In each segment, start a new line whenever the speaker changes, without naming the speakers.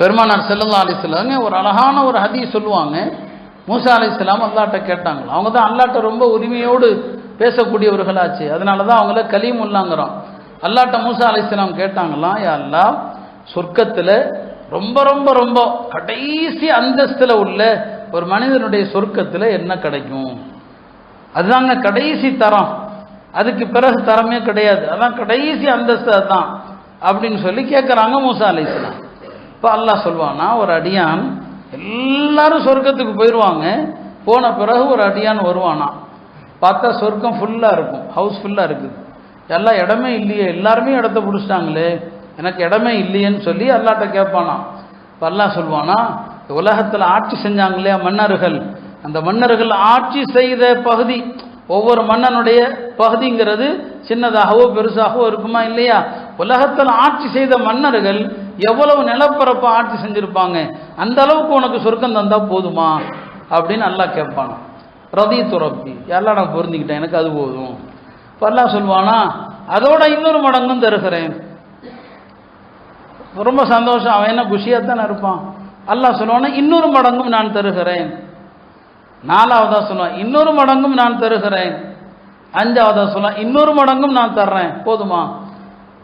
பெருமானார் செல்லல்லா அலிஸ்லாங்க ஒரு அழகான ஒரு ஹதி சொல்லுவாங்க. மூசா அலிஸ்லாம் அல்லாட்ட கேட்டாங்களா அவங்க தான் அல்லாட்ட ரொம்ப உரிமையோடு பேசக்கூடியவர்களாச்சு. அதனால தான் அவங்கள கலீமுல்லாங்கிறோம். அல்லாட்ட மூசா அலிஸ்லாம் கேட்டாங்களாம் யா அல்லா சொர்க்கத்தில் ரொம்ப ரொம்ப ரொம்ப கடைசி அந்தஸ்தில் உள்ள ஒரு மனிதனுடைய சொர்க்கத்தில் என்ன கிடைக்கும்? அதுதாங்க கடைசி தரம். அதுக்கு பிறகு தரமே கிடையாது. அதான் கடைசி அந்தஸ்து அதுதான் அப்படின்னு சொல்லி கேட்குறாங்க மூசா அலிஸ்லாம் இப்போ அல்லாஹ் சொல்லுவானா ஒரு அடியான் எல்லாரும் சொர்க்கத்துக்கு போயிடுவாங்க போன பிறகு ஒரு அடியான் வருவானா? பார்த்தா சொர்க்கம் ஃபுல்லாக இருக்கும் ஹவுஸ் ஃபுல்லாக இருக்குது. எல்லாம் இடமே இல்லையே எல்லாருமே இடத்த பிடிச்சிட்டாங்களே எனக்கு இடமே இல்லையேன்னு சொல்லி அல்லாட்ட கேட்பானா? இப்போ அல்லாஹ் சொல்லுவானா உலகத்தில் ஆட்சி செஞ்சாங்க இல்லையா மன்னர்கள். அந்த மன்னர்கள் ஆட்சி செய்த பகுதி ஒவ்வொரு மன்னனுடைய பகுதிங்கிறது சின்னதாகவோ பெருசாகவோ இருக்குமா இல்லையா? உலகத்தில் ஆட்சி செய்த மன்னர்கள் எவ்வளவு நிலப்பரப்பு ஆட்சி செஞ்சுருப்பாங்க? அந்த அளவுக்கு உனக்கு சொர்க்கம் தந்தா போதுமா? அப்படின்னு நல்லா கேட்பானா. ரதி துறப்பி எல்லாம் நான் பொருந்திக்கிட்டேன்? எனக்கு அது போதும். இப்போ சொல்லுவானா அதோட இன்னொரு மடங்கும் தருகிறேன். ரொம்ப சந்தோஷம். அவன் என்ன குஷியாக தானே இருப்பான். அல்லாஹ் சொல்லுவானா இன்னொரு மடங்கும் நான் தருகிறேன். நாலாவதா சொல்லுவான் இன்னொரு மடங்கும் நான் தருகிறேன். அஞ்சாவதாக சொல்லுவான் இன்னொரு மடங்கும் நான் தர்றேன். போதுமா?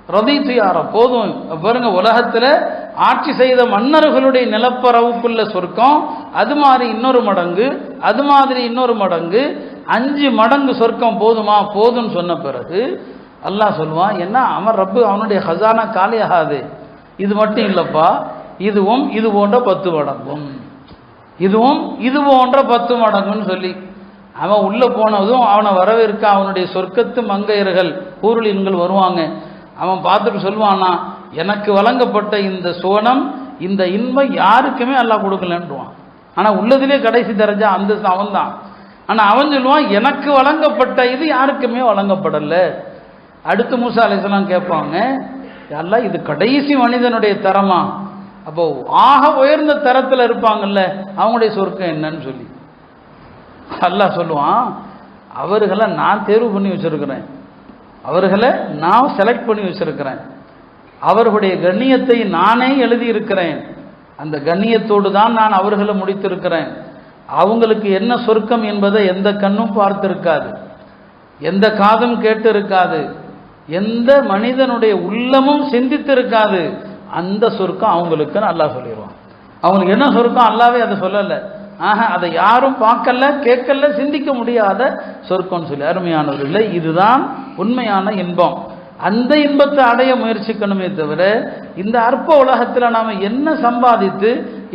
ரதித்து யாரோ போதும். பாருங்க உலகத்தில் ஆட்சி செய்த மன்னர்களுடைய நிலப்பரவுக்குள்ள சொர்க்கம் அது மாதிரி இன்னொரு மடங்கு அது மாதிரி இன்னொரு மடங்கு அஞ்சு மடங்கு சொர்க்கம் போதுமா? போதும்னு சொன்ன பிறகு அல்லாஹ் சொல்லுவான் என்ன? அவன் ரப்பு அவனுடைய ஹசானா காலியாகாது. இது மட்டும் இல்லைப்பா. இதுவும் இது போன்ற பத்து மடங்கும். இதுவும் இது போன்ற பத்து மடங்குன்னு சொல்லி. அவன் உள்ளே போனதும் அவனை வரவேற்க அவனுடைய சொர்க்கத்து மங்கையர்கள் ஊருளின்கள் வருவாங்க. அவன் பார்த்துட்டு சொல்லுவானா எனக்கு வழங்கப்பட்ட இந்த சோனம் இந்த இன்பம் யாருக்குமே அல்லாஹ் கொடுக்கலன்றான் ஆனால் உள்ளதிலே கடைசி தரஜா அந்த அவன் தான் ஆனால் அவன் சொல்லுவான் எனக்கு வழங்கப்பட்ட இது யாருக்குமே வழங்கப்படலை. அடுத்து மூசா அலிஸ்லாம் கேட்பாங்க எல்லாம் இது கடைசி மனிதனுடைய தரமா? அப்போ ஆக உயர்ந்த தரத்தில் இருப்பாங்கல்ல அவங்களுடைய சொர்க்கம் என்னன்னு சொல்லி. அல்லாஹ் சொல்லுவான் அவர்களை நான் தேர்வு பண்ணி வச்சிருக்கிறேன். அவர்களை நான் செலக்ட் பண்ணி வச்சுருக்கிறேன். அவர்களுடைய கண்ணியத்தை நானே எழுதியிருக்கிறேன். அந்த கண்ணியத்தோடு தான் நான் அவர்களை முடித்திருக்கிறேன். அவங்களுக்கு என்ன சொர்க்கம் என்பதை எந்த கண்ணும் பார்த்திருக்காது. எந்த காதும் கேட்டு இருக்காது எந்த மனிதனுடைய உள்ளமும் சிந்தித்திருக்காது. அந்த சொர்க்கம் அவங்களுக்கு அல்லாஹ் சொல்லிடுவான் அவங்களுக்கு என்ன சொர்க்கம்? அல்லாவே அதை சொல்லலை. ஆக அதை யாரும் பார்க்கல கேட்கல சிந்திக்க முடியாத சொர்க்கம்னு சொல்லி. அருமையானவர்களே இதுதான் உண்மையான இன்பம். அந்த இன்பத்தை அடைய முயற்சிக்கணுமே தவிர இந்த அற்ப உலகத்தில் நாம் என்ன சம்பாதித்து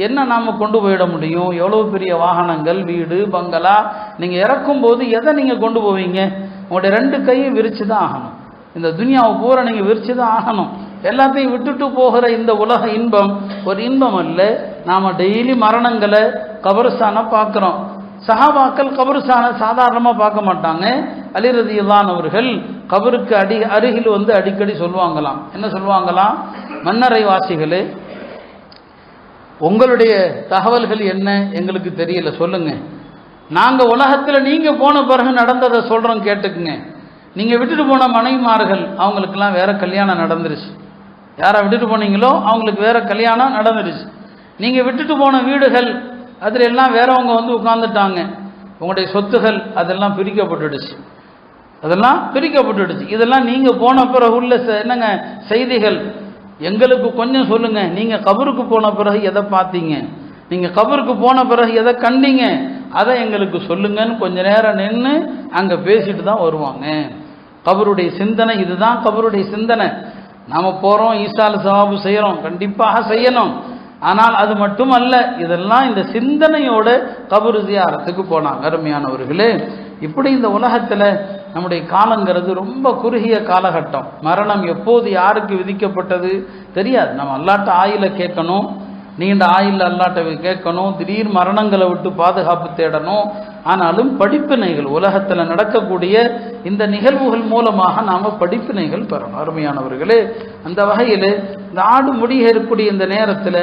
என்ன நாம் கொண்டு போயிட முடியும்? எவ்வளோ பெரிய வாகனங்கள் வீடு பங்களா நீங்கள் இறக்கும் போது எதை நீங்கள் கொண்டு போவீங்க? உங்களுடைய ரெண்டு கையும் விரித்து தான் ஆகணும். இந்த துனியாவை பூரா நீங்கள் விரித்து தான் ஆகணும். எல்லாத்தையும் விட்டுட்டு போகிற இந்த உலக இன்பம் ஒரு இன்பம் அல்ல. நாம் டெய்லி மரணங்களை கபருசான பார்க்குறோம். சஹாபாக்கள் கபருசான சாதாரணமாக பார்க்க மாட்டாங்க. அலிரதியில்லான் அவர்கள் கபருக்கு அடி அருகில் வந்து அடிக்கடி சொல்லுவாங்களாம். என்ன சொல்லுவாங்களாம்? மன்னரை வாசிகளே உங்களுடைய தகவல்கள் என்ன? எங்களுக்கு தெரியல சொல்லுங்க. நாங்கள் உலகத்தில் நீங்கள் போன பிறகு நடந்ததை சொல்கிறோம் கேட்டுக்குங்க. நீங்கள் விட்டுட்டு போன மனைவிமார்கள் அவங்களுக்கெல்லாம் வேற கல்யாணம் நடந்துருச்சு. யாரை விட்டுட்டு போனீங்களோ அவங்களுக்கு வேற கல்யாணம் நடந்துருச்சு. நீங்கள் விட்டுட்டு போன வீடுகள் அதில் எல்லாம் வேறவங்க வந்து உட்காந்துட்டாங்க உங்களுடைய சொத்துகள் அதெல்லாம் பிரிக்கப்பட்டுடுச்சு. அதெல்லாம் பிரிக்கப்பட்டுடுச்சு. இதெல்லாம் நீங்கள் போன பிறகு உள்ள என்னங்க செய்திகள்? எங்களுக்கு கொஞ்சம் சொல்லுங்க. நீங்கள் கபருக்கு போன பிறகு எதை பார்த்தீங்க? நீங்கள் கபருக்கு போன பிறகு எதை கண்டீங்க? அதை எங்களுக்கு சொல்லுங்கன்னு கொஞ்ச நேரம் நின்று அங்கே பேசிட்டு தான் வருவாங்க. கபருடைய சிந்தனை இதுதான். கபருடைய சிந்தனை. நாம் போகிறோம் ஈசால் சவாபு செய்கிறோம் கண்டிப்பாக செய்யணும். ஆனால் அது மட்டும் அல்ல இதெல்லாம் இந்த சிந்தனையோட கபரு ஜியாரத்துக்கு போனாங்க அருமையானவர்களே. இப்படி இந்த உலகத்தில் நம்முடைய காலங்கிறது ரொம்ப குறுகிய காலகட்டம். மரணம் எப்போது யாருக்கு விதிக்கப்பட்டது தெரியாது. நம்ம அல்லாட்ட ஆயில கேட்கணும் நீண்ட ஆயில் அல்லாட்ட கேட்கணும் திடீர் மரணங்களை விட்டு பாதுகாப்பு தேடணும். ஆனாலும் படிப்பினைகள் உலகத்தில் நடக்கக்கூடிய இந்த நிகழ்வுகள் மூலமாக நாம் படிப்பினைகள் பெறணும். அருமையானவர்களே அந்த வகையில் இந்த ஆடு முடிய இருக்கக்கூடிய இந்த நேரத்தில்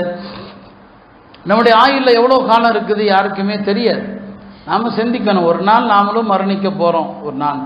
நம்முடைய ஆயுளில் எவ்வளோ காலம் இருக்குது யாருக்குமே தெரியாது. நாம் சிந்திக்கணும். ஒரு நாள் நாமளும் மரணிக்க போகிறோம் ஒரு நாள்